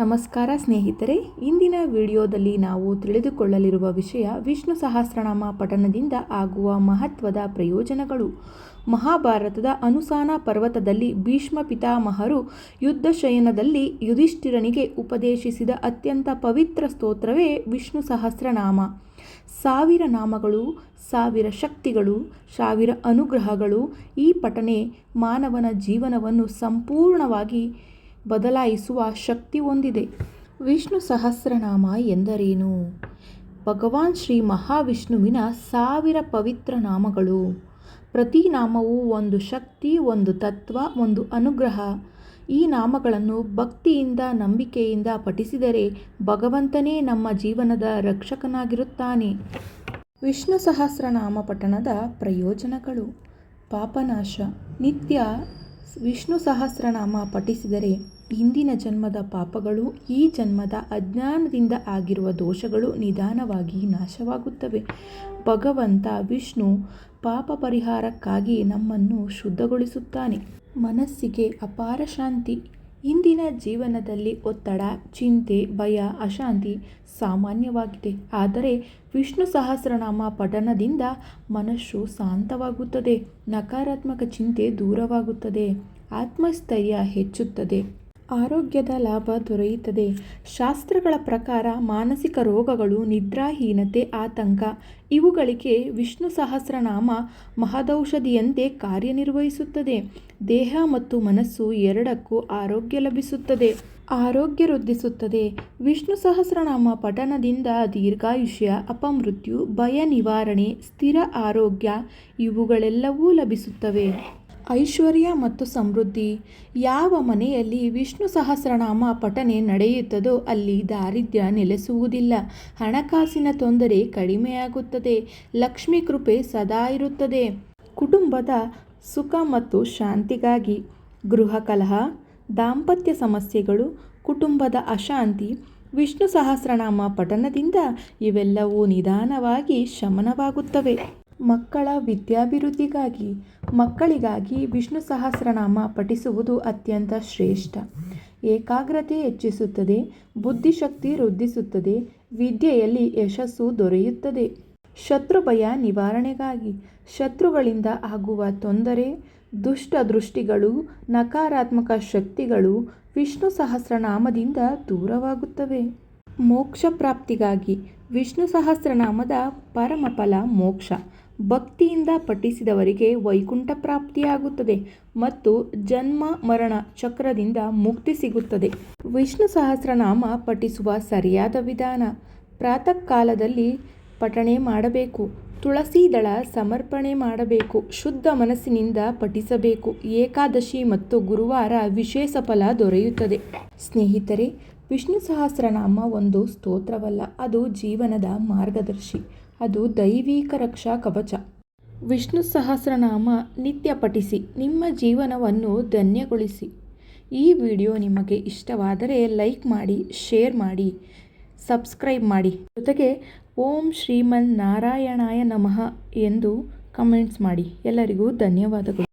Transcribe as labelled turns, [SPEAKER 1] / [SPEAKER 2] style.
[SPEAKER 1] ನಮಸ್ಕಾರ ಸ್ನೇಹಿತರೆ, ಇಂದಿನ ವಿಡಿಯೋದಲ್ಲಿ ನಾವು ತಿಳಿದುಕೊಳ್ಳಲಿರುವ ವಿಷಯ ವಿಷ್ಣು ಸಹಸ್ರನಾಮ ಪಠನದಿಂದ ಆಗುವ ಮಹತ್ವದ ಪ್ರಯೋಜನಗಳು. ಮಹಾಭಾರತದ ಅನುಸಾನ ಪರ್ವತದಲ್ಲಿ ಭೀಷ್ಮ ಪಿತಾಮಹರು ಯುದ್ಧ ಶಯನದಲ್ಲಿ ಯುಧಿಷ್ಠಿರನಿಗೆ ಉಪದೇಶಿಸಿದ ಅತ್ಯಂತ ಪವಿತ್ರ ಸ್ತೋತ್ರವೇ ವಿಷ್ಣು ಸಹಸ್ರನಾಮ. ಸಾವಿರ ನಾಮಗಳು, ಸಾವಿರ ಶಕ್ತಿಗಳು, ಸಾವಿರ ಅನುಗ್ರಹಗಳು ಈ ಪಠನೆ ಮಾನವನ ಜೀವನವನ್ನು ಸಂಪೂರ್ಣವಾಗಿ ಬದಲಾಯಿಸುವ ಶಕ್ತಿ ಹೊಂದಿದೆ. ವಿಷ್ಣು ಸಹಸ್ರನಾಮ ಎಂದರೇನು? ಭಗವಾನ್ ಶ್ರೀ ಮಹಾವಿಷ್ಣುವಿನ ಸಾವಿರ ಪವಿತ್ರ ನಾಮಗಳು. ಪ್ರತಿ ನಾಮವು ಒಂದು ಶಕ್ತಿ, ಒಂದು ತತ್ವ, ಒಂದು ಅನುಗ್ರಹ. ಈ ನಾಮಗಳನ್ನು ಭಕ್ತಿಯಿಂದ, ನಂಬಿಕೆಯಿಂದ ಪಠಿಸಿದರೆ ಭಗವಂತನೇ ನಮ್ಮ ಜೀವನದ ರಕ್ಷಕನಾಗಿರುತ್ತಾನೆ. ವಿಷ್ಣು ಸಹಸ್ರನಾಮ ಪಠಣದ ಪ್ರಯೋಜನಗಳು. ಪಾಪನಾಶ, ನಿತ್ಯ ವಿಷ್ಣು ಸಹಸ್ರನಾಮ ಪಠಿಸಿದರೆ ಹಿಂದಿನ ಜನ್ಮದ ಪಾಪಗಳು ಈ ಜನ್ಮದ ಅಜ್ಞಾನದಿಂದ ಆಗಿರುವ ದೋಷಗಳು ನಿಧಾನವಾಗಿ ನಾಶವಾಗುತ್ತವೆ. ಭಗವಂತ ವಿಷ್ಣು ಪಾಪ ಪರಿಹಾರಕ್ಕಾಗಿ ನಮ್ಮನ್ನು ಶುದ್ಧಗೊಳಿಸುತ್ತಾನೆ. ಮನಸ್ಸಿಗೆ ಅಪಾರ ಶಾಂತಿ ಇಂದಿನ ಜೀವನದಲ್ಲಿ ಒತ್ತಡ, ಚಿಂತೆ, ಭಯ, ಅಶಾಂತಿ ಸಾಮಾನ್ಯವಾಗಿದೆ. ಆದರೆ ವಿಷ್ಣು ಸಹಸ್ರನಾಮ ಪಠನದಿಂದ ಮನಸ್ಸು ಶಾಂತವಾಗುತ್ತದೆ. ನಕಾರಾತ್ಮಕ ಚಿಂತೆ ದೂರವಾಗುತ್ತದೆ. ಆತ್ಮಸ್ಥೈರ್ಯ ಹೆಚ್ಚುತ್ತದೆ. ಆರೋಗ್ಯದ ಲಾಭ ದೊರೆಯುತ್ತದೆ. ಶಾಸ್ತ್ರಗಳ ಪ್ರಕಾರ ಮಾನಸಿಕ ರೋಗಗಳು, ನಿದ್ರಾಹೀನತೆ, ಆತಂಕ, ಇವುಗಳಿಗೆ ವಿಷ್ಣು ಸಹಸ್ರನಾಮ ಮಹದೌಷಧಿಯಂತೆ ಕಾರ್ಯನಿರ್ವಹಿಸುತ್ತದೆ. ದೇಹ ಮತ್ತು ಮನಸ್ಸು ಎರಡಕ್ಕೂ ಆರೋಗ್ಯ ಲಭಿಸುತ್ತದೆ. ಆರೋಗ್ಯ ವೃದ್ಧಿಸುತ್ತದೆ. ವಿಷ್ಣು ಸಹಸ್ರನಾಮ ಪಠನದಿಂದ ದೀರ್ಘಾಯುಷ್ಯ, ಅಪಮೃತ್ಯು ಭಯ ನಿವಾರಣೆ ಸ್ಥಿರ ಆರೋಗ್ಯ ಇವುಗಳೆಲ್ಲವೂ ಲಭಿಸುತ್ತವೆ. ಐಶ್ವರ್ಯ ಮತ್ತು ಸಮೃದ್ಧಿ. ಯಾವ ಮನೆಯಲ್ಲಿ ವಿಷ್ಣು ಸಹಸ್ರನಾಮ ಪಠನೆ ನಡೆಯುತ್ತದೋ ಅಲ್ಲಿ ದಾರಿದ್ರ್ಯ ನೆಲೆಸುವುದಿಲ್ಲ. ಹಣಕಾಸಿನ ತೊಂದರೆ ಕಡಿಮೆಯಾಗುತ್ತದೆ. ಲಕ್ಷ್ಮಿ ಕೃಪೆ ಸದಾ ಇರುತ್ತದೆ. ಕುಟುಂಬದ ಸುಖ ಮತ್ತು ಶಾಂತಿಗಾಗಿ ಗೃಹ ಕಲಹ, ದಾಂಪತ್ಯ ಸಮಸ್ಯೆಗಳು, ಕುಟುಂಬದ ಅಶಾಂತಿ, ವಿಷ್ಣು ಸಹಸ್ರನಾಮ ಪಠನದಿಂದ ಇವೆಲ್ಲವೂ ನಿಧಾನವಾಗಿ ಶಮನವಾಗುತ್ತವೆ. ಮಕ್ಕಳ ವಿದ್ಯಾಭಿವೃದ್ಧಿಗಾಗಿ, ಮಕ್ಕಳಿಗಾಗಿ ವಿಷ್ಣು ಸಹಸ್ರನಾಮ ಪಠಿಸುವುದು ಅತ್ಯಂತ ಶ್ರೇಷ್ಠ. ಏಕಾಗ್ರತೆ ಹೆಚ್ಚಿಸುತ್ತದೆ, ಬುದ್ಧಿಶಕ್ತಿ ವೃದ್ಧಿಸುತ್ತದೆ, ವಿದ್ಯೆಯಲ್ಲಿ ಯಶಸ್ಸು ದೊರೆಯುತ್ತದೆ. ಶತ್ರು ಭಯ ನಿವಾರಣೆಗಾಗಿ ಶತ್ರುಗಳಿಂದ ಆಗುವ ತೊಂದರೆ, ದುಷ್ಟ ದೃಷ್ಟಿಗಳು, ನಕಾರಾತ್ಮಕ ಶಕ್ತಿಗಳು ವಿಷ್ಣು ಸಹಸ್ರನಾಮದಿಂದ ದೂರವಾಗುತ್ತವೆ. ಮೋಕ್ಷ ಪ್ರಾಪ್ತಿಗಾಗಿ ವಿಷ್ಣು ಸಹಸ್ರನಾಮದ ಪರಮಫಲ ಮೋಕ್ಷ. ಭಕ್ತಿಯಿಂದ ಪಠಿಸಿದವರಿಗೆ ವೈಕುಂಠ ಪ್ರಾಪ್ತಿಯಾಗುತ್ತದೆ ಮತ್ತು ಜನ್ಮ ಮರಣ ಚಕ್ರದಿಂದ ಮುಕ್ತಿ ಸಿಗುತ್ತದೆ. ವಿಷ್ಣು ಸಹಸ್ರನಾಮ ಪಠಿಸುವ ಸರಿಯಾದ ವಿಧಾನ ಪ್ರಾತಃ ಕಾಲದಲ್ಲಿ ಪಠಣೆ ಮಾಡಬೇಕು, ತುಳಸಿ ದಳ ಸಮರ್ಪಣೆ ಮಾಡಬೇಕು, ಶುದ್ಧ ಮನಸ್ಸಿನಿಂದ ಪಠಿಸಬೇಕು, ಏಕಾದಶಿ ಮತ್ತು ಗುರುವಾರ ವಿಶೇಷ ಫಲ ದೊರೆಯುತ್ತದೆ. ಸ್ನೇಹಿತರೆ ವಿಷ್ಣು ಸಹಸ್ರನಾಮ ಒಂದು ಸ್ತೋತ್ರವಲ್ಲ, ಅದು ಜೀವನದ ಮಾರ್ಗದರ್ಶಿ, ಅದು ದೈವಿಕ ರಕ್ಷಾ ಕವಚ. ವಿಷ್ಣು ಸಹಸ್ರನಾಮ ನಿತ್ಯ ಪಠಿಸಿ, ನಿಮ್ಮ ಜೀವನವನ್ನು ಧನ್ಯಗೊಳಿಸಿ. ಈ ವಿಡಿಯೋ ನಿಮಗೆ ಇಷ್ಟವಾದರೆ ಲೈಕ್ ಮಾಡಿ, ಶೇರ್ ಮಾಡಿ, ಸಬ್ಸ್ಕ್ರೈಬ್ ಮಾಡಿ. ಜೊತೆಗೆ, ಓಂ ಶ್ರೀಮನ್ ನಾರಾಯಣಾಯ ನಮಃ ಎಂದು ಕಮೆಂಟ್ಸ್ ಮಾಡಿ. ಎಲ್ಲರಿಗೂ ಧನ್ಯವಾದಗಳು.